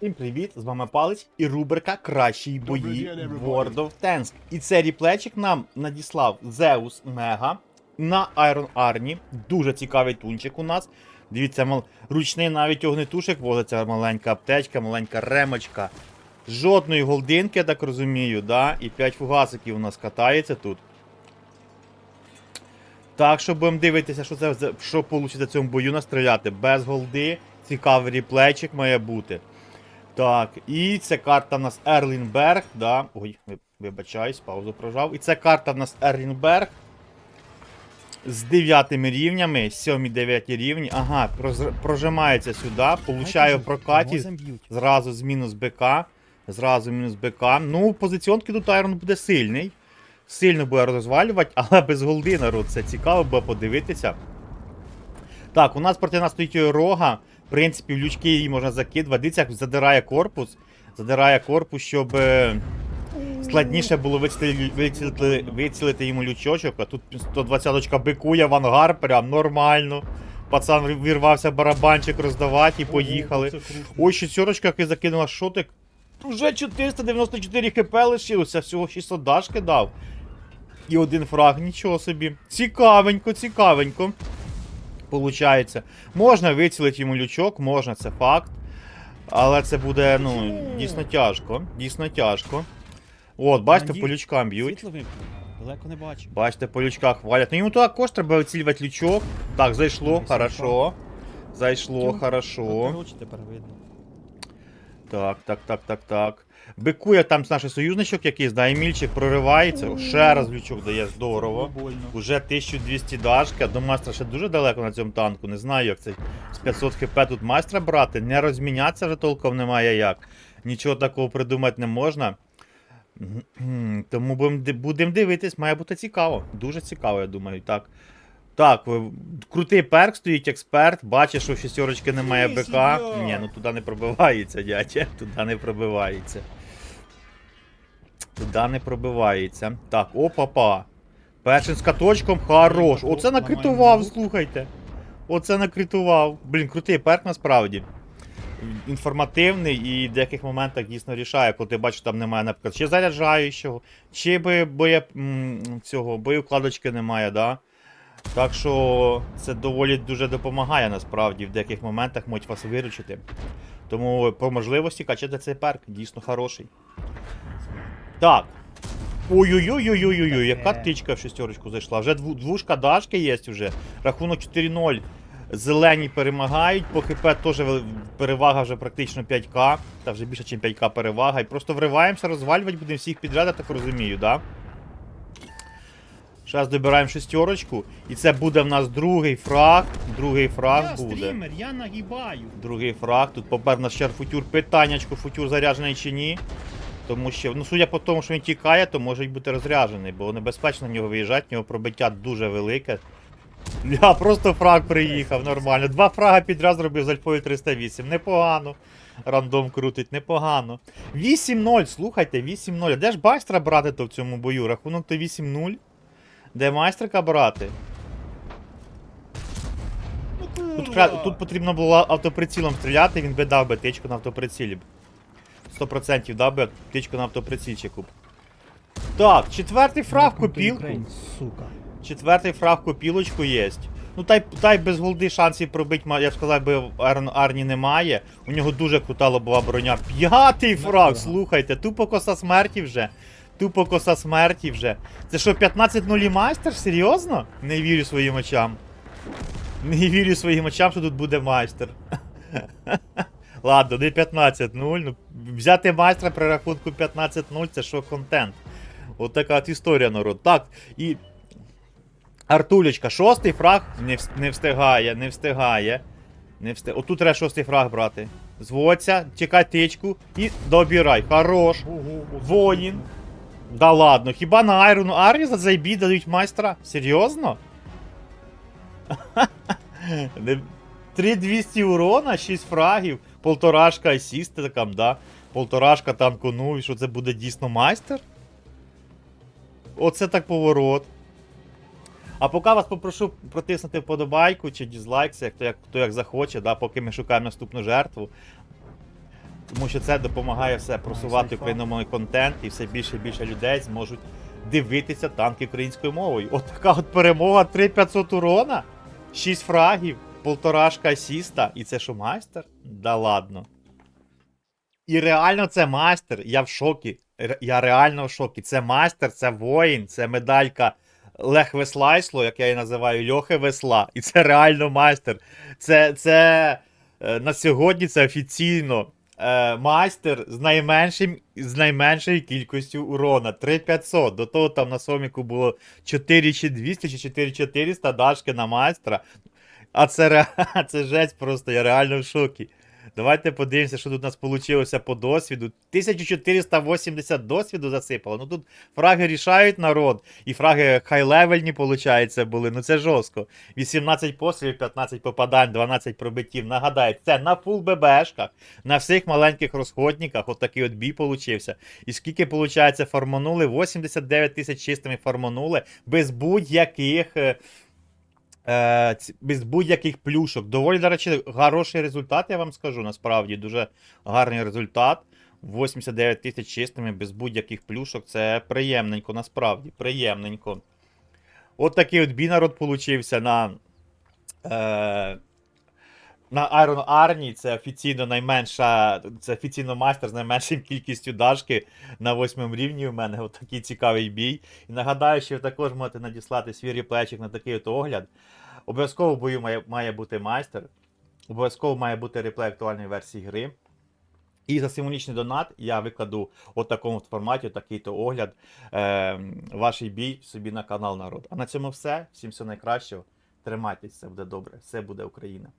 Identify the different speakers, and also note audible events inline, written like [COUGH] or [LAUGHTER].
Speaker 1: Всім привіт! З вами Палець і рубрика Кращі бої. World of Tanks. І цей ріплечик нам надіслав Zeus Mega на Iron Army. Дуже цікавий тунчик у нас. Дивіться, мал... ручний навіть огнетушик возиться, маленька аптечка, маленька ремочка. Жодної голдинки, я так розумію, да? і 5 фугасиків у нас катається тут. Так, що будемо дивитися, що це що вийде в цьому бою настріляти. Без голди. Цікавий ріплейчик має бути. Так, і це карта в нас Ерлінберг. Да. Ой, вибачаюсь, паузу прожав. І це карта в нас Ерлінберг. З 9 рівнями, 7-9 рівні. Ага, прожимається сюди, получає в прокаті. Зразу з мінус БК. Зразу мінус БК. Ну, позиціонки тут Айрон буде сильний. Сильно буде розвалювати, але без голди народ. Це цікаво буде подивитися. Так, у нас проти нас стоїть рога. В принципі, в лючки її можна закидувати. Дивіться, як задирає корпус. Задирає корпус, щоб е, складніше було вицілити, вицілити, вицілити йому лючочок. А тут 120-очка бикує в ангар, прям нормально. Пацан вірвався барабанчик роздавати і поїхали. Ой, шістерочка, закинула шотик. Вже 494 хп лишилося, всього 600 дашки дав. І один фраг, нічого собі. Цікавенько, цікавенько. Получається. Можна вицілити йому лючок, можна, це факт. Але це буде, ну, дійсно тяжко. Дійсно тяжко. От, бачите, по лючкам б'ють.
Speaker 2: Далеко не бачу.
Speaker 1: Бачите, по лючках валять. Ну йому також треба вицілювати лючок. Так, зайшло, хорошо. Зайшло, хорошо.
Speaker 2: Тепер видно.
Speaker 1: Так, так, так, так, так. Бикує там наш союзничок якийсь, да, Емільчик проривається. Ще раз лючок дає здорово. Уже 1200 дашки, а до майстра ще дуже далеко на цьому танку. Не знаю, як це з 500 хп тут майстра брати. Не розмінятися вже толком немає як. Нічого такого придумати не можна. Тому будемо будем дивитись, має бути цікаво. Дуже цікаво, я думаю, так. Так, крутий перк стоїть експерт, бачиш, що в шістерочки немає БК. Ні, ну туди не пробивається, дядя. [LAUGHS] Туди не пробивається. Туди не пробивається. Так, опа-па. Першим з каточком хорош. Оце накритував, слухайте. Оце накритував. Блін, крутий перк насправді. Інформативний і в деяких моментах дійсно рішає, коли ти бачиш, там немає, наприклад, чи заряджаючого, чи боє, цього боєвкладочки немає, да? Так що це доволі дуже допомагає насправді в деяких моментах можуть вас виручити. Тому по можливості качати цей перк, дійсно хороший. Так. Ой-ой-ой-ой-ой-ой, яка тичка в шестерочку зайшла. Вже двушка дашки є вже. Рахунок 4-0. Зелені перемагають, по ХП теж перевага вже практично 5К, та вже більше, ніж 5К перевага. І просто вриваємося, розвалювати будемо всіх підряд, я так розумію, да? Зараз добираємо шестерочку, і це буде в нас другий фраг. Другий фраг
Speaker 2: я
Speaker 1: буде.
Speaker 2: стрімер, я нагибаю.
Speaker 1: Другий фраг. Тут попер наш ще футюр. Питаннячко, футюр заряджений чи ні. Тому що, ну, судя по тому, що він тікає, то може бути розряджений, бо небезпечно на нього виїжджати, в нього пробиття дуже велике. [LAUGHS] Я просто фраг приїхав, нормально. Два фрага підряд зробив з альфою 308. Непогано. Рандом крутить, непогано. 8-0, слухайте, 8-0. А Де ж майстра брати то в цьому бою? Рахунок то 8-0. Де майстрика брати? Тут, тут потрібно було автоприцілом стріляти, він би дав би тичку на автоприцілі. 100% дав би тичку на автоприцільчику. Так, четвертий фраг копілку.
Speaker 2: Сука.
Speaker 1: Четвертий фраг копілочку є. Ну та й, та й без голди шансів пробити, я б сказав, би в Арні немає. У нього дуже крута лобова броня. П'ятий фраг, слухайте, тупо коса смерті вже. Тупо коса смерті вже. Це що, 15-0 майстер? Серйозно? Не вірю своїм очам. Не вірю своїм очам, що тут буде майстер. [LAUGHS] Ладно, не 15-0. Ну, взяти майстра при рахунку 15-0 це що контент. От така от історія, народ. Так, і Артулечка, шостий фраг не, не встигає, не встигає. Не встиг... Отут треба шостий фраг брати. Зводься, чекай тичку і добирай. Хорош. Воїн. Да ладно, хіба на Айрону Армі за зайбі дають майстра? Серйозно? [LAUGHS] 3200 урона, 6 фрагів, полторашка асісти там, да? Полторашка танку, ну і що це буде дійсно майстер? Оце так поворот. А поки вас попрошу протиснути вподобайку чи дізлайк, хто як, хто як захоче, да, поки ми шукаємо наступну жертву. Тому що це допомагає все просувати україномовний контент, і все більше і більше людей зможуть дивитися танки українською мовою. От така от перемога 3500 урона, 6 фрагів, полторашка асіста. І це що майстер? Да ладно. І реально це майстер. Я в шокі. Я реально в шокі. Це майстер, це воїн, це медалька Лех Веслайсло, як я її називаю, Льохи Весла. І це реально майстер. Це, це е, на сьогодні це офіційно е, майстер з найменшим з найменшою кількістю урона. 3500. До того там на Соміку було 4200 чи 4400 дашки на майстра. А це, [LAUGHS] це жесть просто, я реально в шокі. Давайте подивимося, що тут у нас вийшло по досвіду. 1480 досвіду засипало. Ну тут фраги рішають народ. І фраги хай-левельні, виходить, були. Ну це жорстко. 18 пострілів, 15 попадань, 12 пробиттів. Нагадаю, це на фул ББшках, на всіх маленьких розходниках. От такий от бій получився. І скільки, виходить, форманули? 89 тисяч чистими форманули без будь-яких. Е, без будь-яких плюшок. Доволі, до речі, хороший результат, я вам скажу. Насправді, дуже гарний результат. 89 тисяч чистими, без будь-яких плюшок. Це приємненько, насправді, приємненько. От такий от бій народ получився на. Е, на Iron Army це офіційно найменша, це офіційно майстер з найменшою кількістю дашки на восьмому рівні у мене. От такий цікавий бій. І нагадаю, що ви також можете надіслати свій реплечик на такий от огляд. Обов'язково в бою має, має бути майстер. Обов'язково має бути реплей актуальної версії гри. І за символічний донат я викладу от такому форматі, такий-то огляд, е, ваш бій собі на канал народ. А на цьому все. Всім все найкращого. Тримайтесь, все буде добре, все буде Україна.